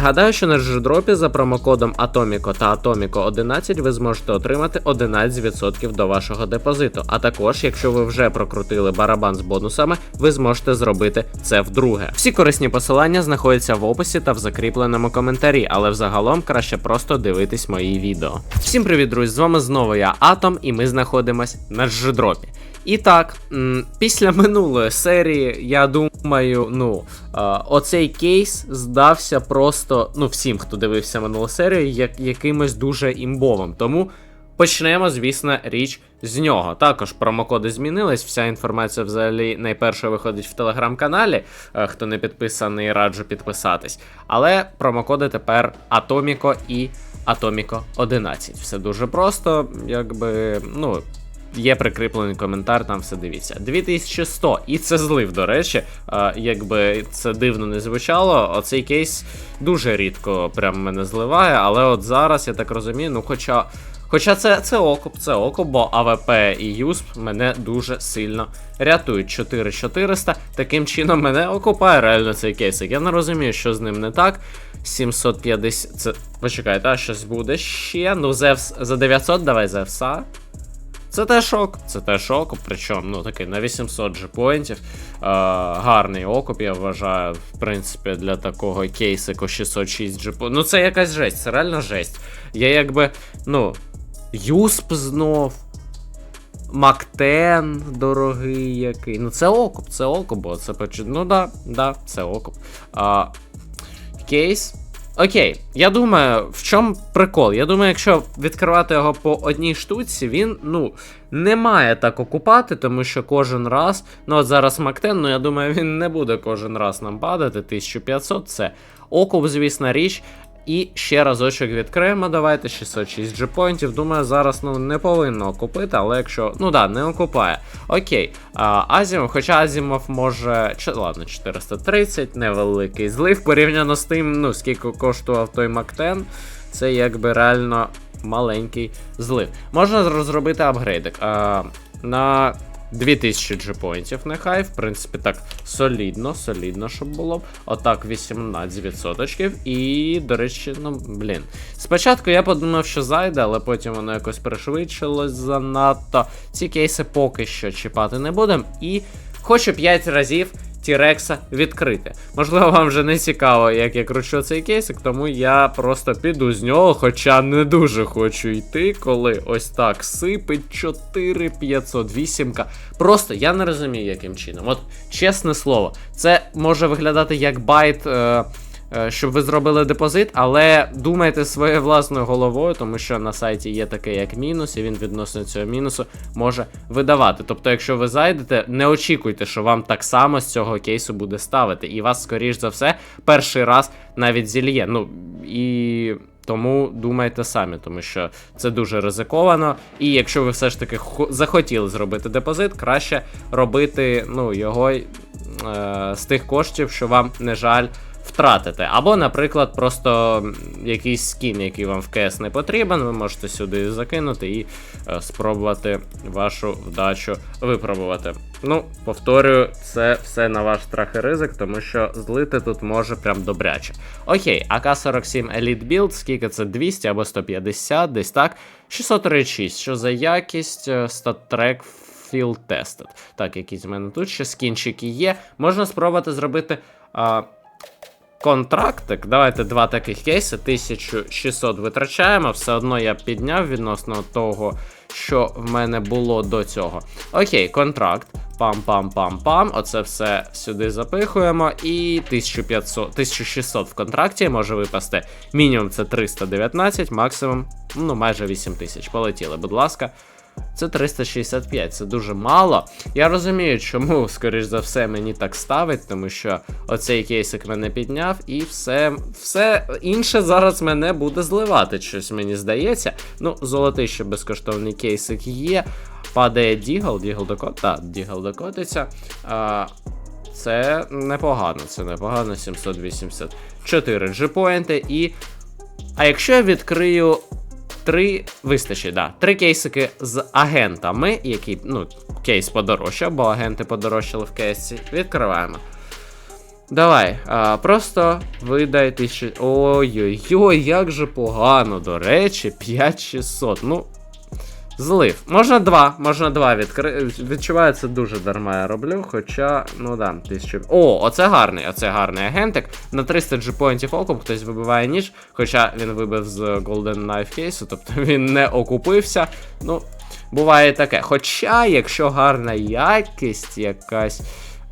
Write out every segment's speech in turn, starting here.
Нагадаю, що на G-дропі за промокодом Atomico та Atomico 11 ви зможете отримати 11% до вашого депозиту. А також, якщо ви вже прокрутили барабан з бонусами, ви зможете зробити це вдруге. Всі корисні посилання знаходяться в описі та в закріпленому коментарі, але взагалом краще просто дивитись мої відео. Всім привіт, друзі! З вами знову я Атом, і ми знаходимось на G-дропі. І так, після минулої серії, я думаю, ну, е, оцей кейс здався просто, ну, всім, хто дивився минулу серію, як якимось дуже імбовим. Тому почнемо, звісно, річ з нього. Також промокоди змінились, вся інформація взагалі найперше виходить в телеграм-каналі. Е, Хто не підписаний, раджу підписатись. Але промокоди тепер Atomico і Atomico 11. Все дуже просто, якби, ну. Є прикріплений коментар, там все дивіться. 2100, і це злив, до речі. А, якби це дивно не звучало, оцей кейс дуже рідко прям мене зливає, але от зараз, я так розумію, ну хоча. Хоча це це окуп, це окуп, бо АВП і ЮСП мене дуже сильно рятують. 4400. Таким чином мене окупає реально цей кейсик. Я не розумію, що з ним не так. 750. Це. Почекайте, а щось буде ще. Ну, Зевс за 900, давай Зевса. Це теж ок, це теж окуп, причому ну такий на 800 джепоінтів. Е, гарний окуп, я вважаю, в принципі, для такого кейсику 606 джепоінтів. Ну це якась жесть, це реально жесть. Я якби, ну, Юсп знов. Мактен дорогий який. Ну це окуп, це окуп, бо це поч... Ну да, да, це окуп. А, кейс. Окей, я думаю, в чому прикол? Я думаю, якщо відкривати його по одній штуці, він, ну, не має так окупати, тому що кожен раз. Ну, от зараз Мактен, ну я думаю, він не буде кожен раз нам падати. 1500 це окуп, звісно, річ. І ще разочок відкриємо. Давайте 606 джепоінтів. Думаю, зараз ну не повинно окупити, але якщо. Ну да, не окупає. Окей. А, Азімов, хоча Азімов може. Чи, ладно, 430, невеликий злив. Порівняно з тим, ну, скільки коштував той Мактен, це якби реально маленький злив. Можна зробити апгрейдик. А, на 2000 джипоінтів нехай, в принципі, так солідно, солідно, щоб було. Отак, 18%. І, до речі, ну, блін. Спочатку я подумав, що зайде, але потім воно якось пришвидшилось занадто. Ці кейси поки що чіпати не будемо. І хочу 5 разів. Тірекса відкрити. Можливо, вам вже не цікаво, як я кручу цей кейсик, тому я просто піду з нього, хоча не дуже хочу йти, коли ось так сипить 4500, 8 Просто я не розумію, яким чином. От, чесне слово, це може виглядати як байт. Е, щоб ви зробили депозит, але думайте своєю власною головою, тому що на сайті є таке як мінус, і він відносно цього мінусу може видавати. Тобто, якщо ви зайдете, не очікуйте, що вам так само з цього кейсу буде ставити. І вас, скоріш за все, перший раз навіть зільє. Ну і. Тому думайте самі, тому що це дуже ризиковано. І якщо ви все ж таки захотіли зробити депозит, краще робити ну, його е, з тих коштів, що вам не жаль втратите. Або, наприклад, просто якийсь скін, який вам в КС не потрібен, ви можете сюди закинути і е, спробувати вашу вдачу випробувати. Ну, повторюю, це все на ваш страх і ризик, тому що злити тут може прям добряче. Окей, АК-47 Elite Build, скільки це 200 або 150, десь так. 636. Що за якість? Статтрек Field Tested. Так, якісь в мене тут ще скінчики є. Можна спробувати зробити. А, Контрактик, давайте два таких кейси. 1600 витрачаємо. Все одно я підняв відносно того, що в мене було до цього. Окей, контракт. Пам-пам-пам-пам. Оце все сюди запихуємо. І 1500, 1600 в контракті може випасти. Мінімум це 319, максимум, ну майже 8000. Полетіли, будь ласка. Це 365, це дуже мало. Я розумію, чому, скоріш за все, мені так ставить, тому що оцей кейсик мене підняв, і все все інше зараз мене буде зливати, щось мені здається. Ну, золотий ще безкоштовний кейсик є. Падає Дігл, Дігл докот, так, Дігл докотиться. А, Це непогано, це непогано, 784 джипоінти. І. А якщо я відкрию Три вистачить, да. Три кейсики з агентами, які, ну, кейс подорожчав, бо агенти подорожчали в кейсі. Відкриваємо. Давай, а, просто видай тисячі. Ой-ой-ой, як же погано, до речі, 5600. Ну. Злив. Можна два, можна два відкрити. Відчуваю, це дуже дарма я роблю. Хоча, ну да, тисячу. О, оце гарний, оце гарний агентик. На 300 джипоінтів окуп хтось вибиває ніж, хоча він вибив з Golden Knife кейсу, тобто він не окупився. Ну, буває таке. Хоча, якщо гарна якість якась.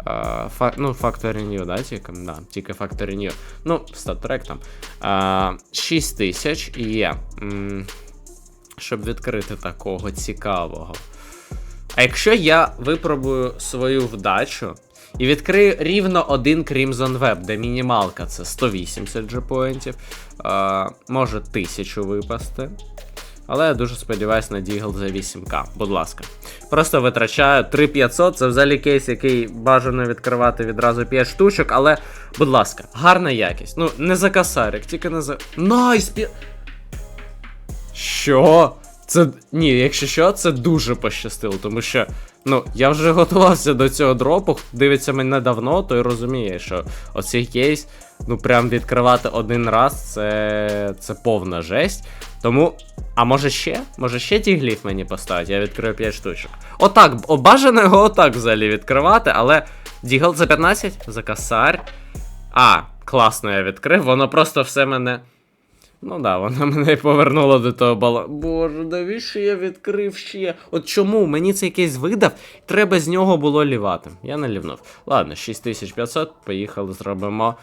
Uh, фа, ну, Factory New, да, тільки, да, тільки Factory New. Ну, статрек там. Uh, 6 тисяч є. М, щоб відкрити такого цікавого. А якщо я випробую свою вдачу і відкрию рівно один Crimson Web, де мінімалка це 180 джепоінтів, може 1000 випасти. Але я дуже сподіваюся на Дігл за 8К, будь ласка. Просто витрачаю 3500, це взагалі кейс, який бажано відкривати відразу 5 штучок, але, будь ласка, гарна якість. Ну, не за касарик, тільки не за. Найс! Пі... Що? Це. Ні, якщо що, це дуже пощастило, тому що. Ну, я вже готувався до цього дропу. Дивиться мене давно, той розуміє, що оцей кейс, ну прям відкривати один раз, це це повна жесть. Тому. А може ще? Може ще ті гліф мені поставити? Я відкрию 5 штучок. Отак, бажано його отак взагалі відкривати, але. Дігл за 15? За косарь. А, класно я відкрив, воно просто все мене. Ну да, вона мене повернула до того бала. Боже, навіщо я відкрив ще? От чому мені цей кейс видав, треба з нього було лівати. Я не лівнув. Ладно, 6500, поїхали, зробимо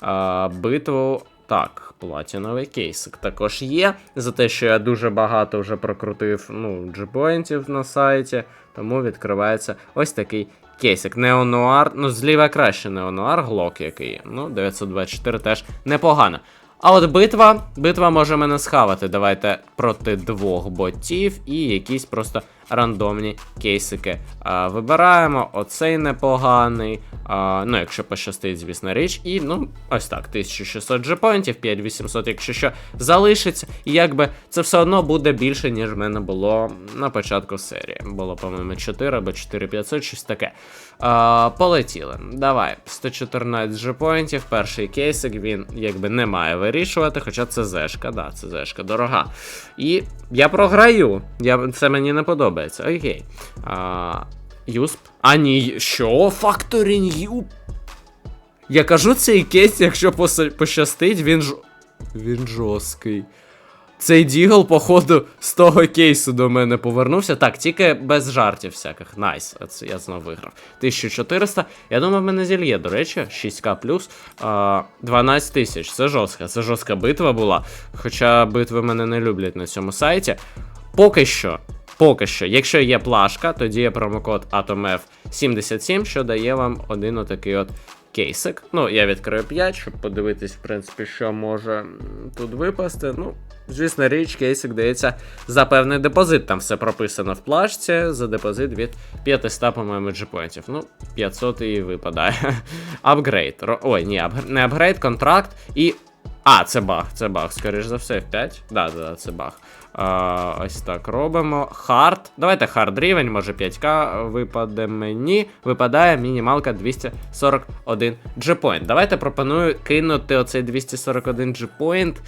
а, битву. Так, платіновий кейсик також є. За те, що я дуже багато вже прокрутив ну, джипоінтів на сайті, тому відкривається ось такий кейсик. Неонуар, ну зліва краще неонуар, глок який. Ну, 924 теж непогано. А от битва, битва може мене схавати. Давайте проти двох ботів і якісь просто рандомні кейсики. А, Вибираємо оцей непоганий. А, Ну, якщо пощастить, звісно, річ. І ну, ось так, 1600 джепоінтів, 5800, якщо що, залишиться. І якби це все одно буде більше, ніж в мене було на початку серії. Було, по-моєму, 4 або 4500, щось таке. А, Полетіли. Давай, 114 джепоінтів, перший кейсик, він якби не має вирішувати, хоча це зешка, да, це зешка дорога. І я програю. Я, Це мені не подобається. Окей. А, Юсп. А ні, що? Факторін Юп. Я кажу цей кейс, якщо пощастить, він ж. Він жорсткий. Цей дігл, походу, з того кейсу до мене повернувся. Так, тільки без жартів всяких. Найс. Оце я знов виграв. 1400. Я думав, мене зільє, до речі, 6к плюс. 12 тисяч. Це жорстка. Це жорстка битва була. Хоча битви мене не люблять на цьому сайті. Поки що. Поки що, якщо є плашка, тоді є промокод AtomF77, що дає вам один отакий от кейсик. Ну, я відкрию 5, щоб подивитись, в принципі, що може тут випасти. Ну, звісно, річ, кейсик дається за певний депозит. Там все прописано в плашці, за депозит від 500, по-моєму, джипоінтів. Ну, 500 і випадає. Апгрейд. Ой, ні, не апгрейд, контракт і. А, це баг, це баг, скоріш за все, F5. Да, да, да, це баг. А, ось так робимо. Хард. Давайте хард рівень, може 5к випаде мені. Випадає мінімалка 241 джепоінт. Давайте пропоную кинути оцей 241 джепоінт.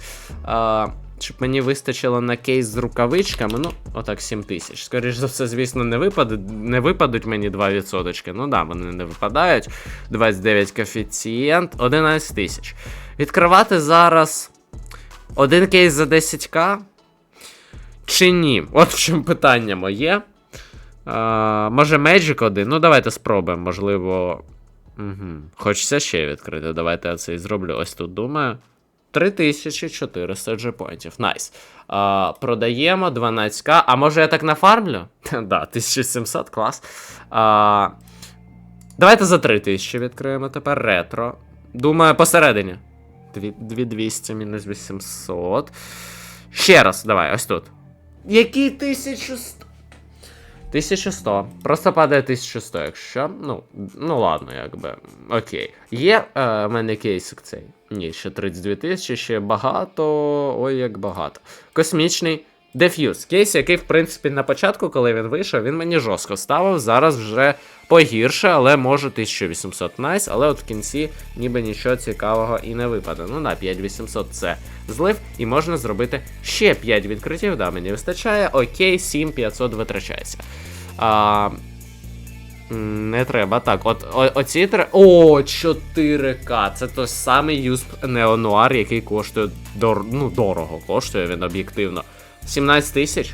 Щоб мені вистачило на кейс з рукавичками, ну, отак 7 тисяч. Скоріш за все, звісно, не випадуть, не випадуть мені 2%. Ну да, вони не випадають. 29 коефіцієнт, 11 тисяч. Відкривати зараз один кейс за 10к. Чи ні? От в чому питання моє. А, може, Magic один? Ну, давайте спробуємо, можливо. Угу. Хочеться ще відкрити. Давайте я це і зроблю. Ось тут думаю. 3400 джепоінтів. Найс. А, продаємо 12к. А може я так нафармлю? да, 1700, клас. А, давайте за 3000 відкриємо тепер ретро. Думаю, посередині. 2200 мінус 800. Ще раз, давай, ось тут. Який 1100? 1100. Просто падає 1100, якщо. Ну, ну ладно, якби. Окей. Є е, в мене кейсик цей. Ні, ще 32 тисячі, ще багато. Ой, як багато. Космічний Деф'юз. Кейс, який, в принципі, на початку, коли він вийшов, він мені жорстко ставив. Зараз вже погірше, але може 1800 найс, але от в кінці ніби нічого цікавого і не випаде. Ну на 5800 це злив, і можна зробити ще 5 відкриттів. Да, мені вистачає. Окей, 7500 витрачається. А, не треба. Так, от о, оці три. О, 4К. Це той самий Юсп Неонуар, який коштує дор... ну, дорого. Коштує він об'єктивно. 17 тисяч.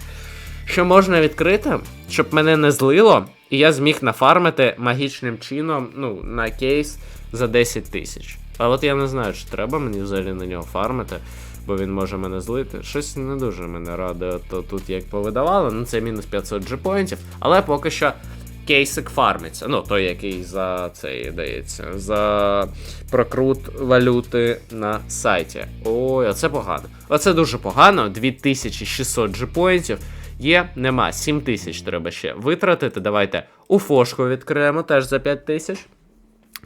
Що можна відкрити, щоб мене не злило, і я зміг нафармити магічним чином ну, на кейс за 10 тисяч. А от я не знаю, чи треба мені взагалі на нього фармити, бо він може мене злити. Щось не дуже мене радує, то тут як повидавало, ну це мінус 500 джипоінтів, але поки що кейсик фармиться. Ну, той, який за цей дається, за прокрут валюти на сайті. Ой, оце погано. Оце дуже погано. 2600 джипоінтів. Є, нема. 7000 треба ще витратити. Давайте у фошку відкриємо теж за 5000.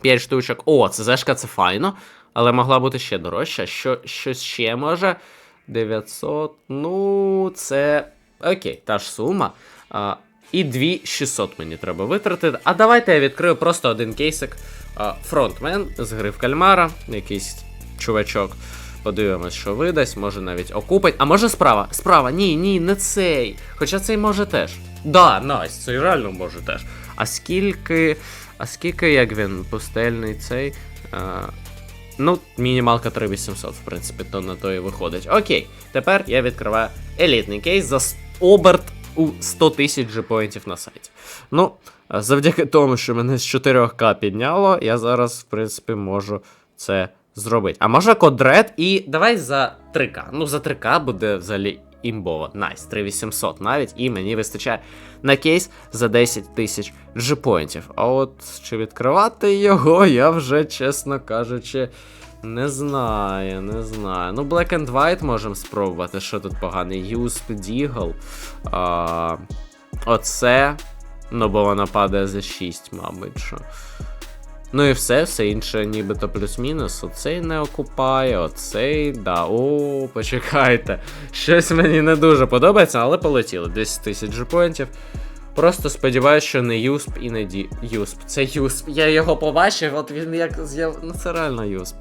5 штучок. О, це зешка, це файно. Але могла бути ще дорожча. Що, щось ще може? 900. Ну, це. Окей, та ж сума. А, і 2600 мені треба витратити. А давайте я відкрию просто один кейсик. Фронтмен з гри в кальмара, якийсь чувачок. Подивимось, що видасть, може навіть окупить. А може справа? Справа, ні, ні, не цей. Хоча цей може теж. Да, найс, цей реально може теж. А скільки. А скільки як він пустельний цей? А, ну, мінімалка 3800, в принципі, то на то і виходить. Окей, тепер я відкриваю елітний кейс за оберт у 100 тисяч джипоінтів на сайті. Ну, завдяки тому, що мене з 4К підняло, я зараз, в принципі, можу це зробити. А може код Red і давай за 3К. Ну, за 3К буде взагалі імбово. Найс, 3800 навіть, і мені вистачає на кейс за 10 тисяч джипоінтів. А от чи відкривати його, я вже, чесно кажучи, не знаю, не знаю. Ну, Black and White можемо спробувати, що тут поганий. Used Deagle. А, оце. Ну, бо вона падає за 6, мабуть. що. Ну і все, все інше, нібито плюс-мінус. Оцей не окупає, оцей, да. О, почекайте. Щось мені не дуже подобається, але полетіло. 10 тисяч джипоінтів. Просто сподіваюся, що не Юсп і не Ді. Юсп. Це Юсп. Я його побачив, от він як з'яв. Ну це реально Юсп.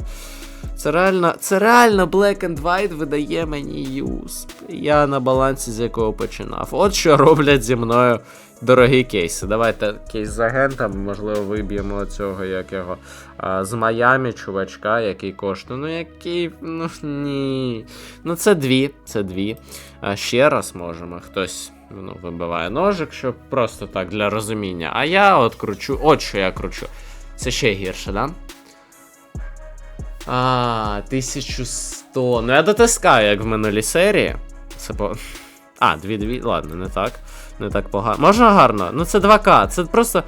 Це реально, це реально Black and White видає мені Юсп. Я на балансі, з якого починав. От що роблять зі мною дорогі кейси. Давайте кейс з агентом, можливо, виб'ємо цього як його а, з Майами, чувачка, який коштує. Ну який. Ну ні. Ну це дві. Це дві. А, ще раз можемо. Хтось ну, вибиває ножик, щоб просто так для розуміння. А я от кручу. От що я кручу. Це ще гірше, да? А, 1100. Ну я дотискаю, як в минулій серії. Це по. А, 2-2. Ладно, не так. Не так погано. Можна гарно. Ну це 2К. Це просто.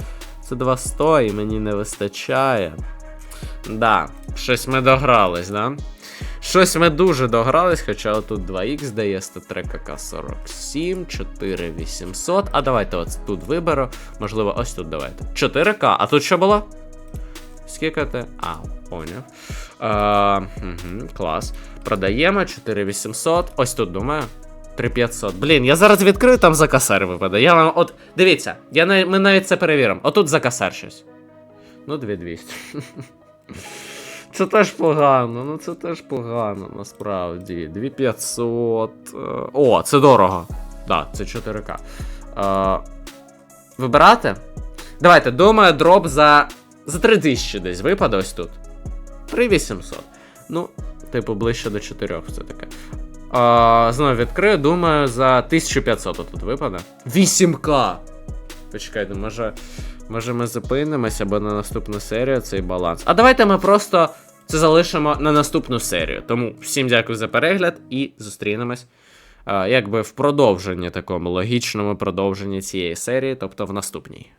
Це 200 і мені не вистачає. Да, щось ми догрались, да? Щось ми дуже догрались, хоча отут 2х дає 103 КК 47, 4800. А давайте от тут виберу. Можливо, ось тут давайте. 4К. А тут що було? Скільки ти? А, поняв. А, угу, клас. Продаємо 4800. Ось тут думаю. 3500. Блін, я зараз відкрию, там за косар випаде. Я вам. От, дивіться, я, ми навіть це перевіримо. Отут за косар щось. Ну, 2200. Це теж погано, ну це теж погано, насправді. 2500. е, О, це дорого. Да, це 4К. Е, Вибирати? Давайте, думаю, дроп за. За 3000 десь випаде ось тут. 3800. Ну, типу, ближче до 4 все таке. А, знову відкрию, думаю, за 1500 тут випаде. 8К! Почекайте, може. Може ми зупинимося, бо на наступну серію цей баланс. А давайте ми просто це залишимо на наступну серію. Тому всім дякую за перегляд і зустрінемось. якби в продовженні такому логічному продовженні цієї серії, тобто в наступній.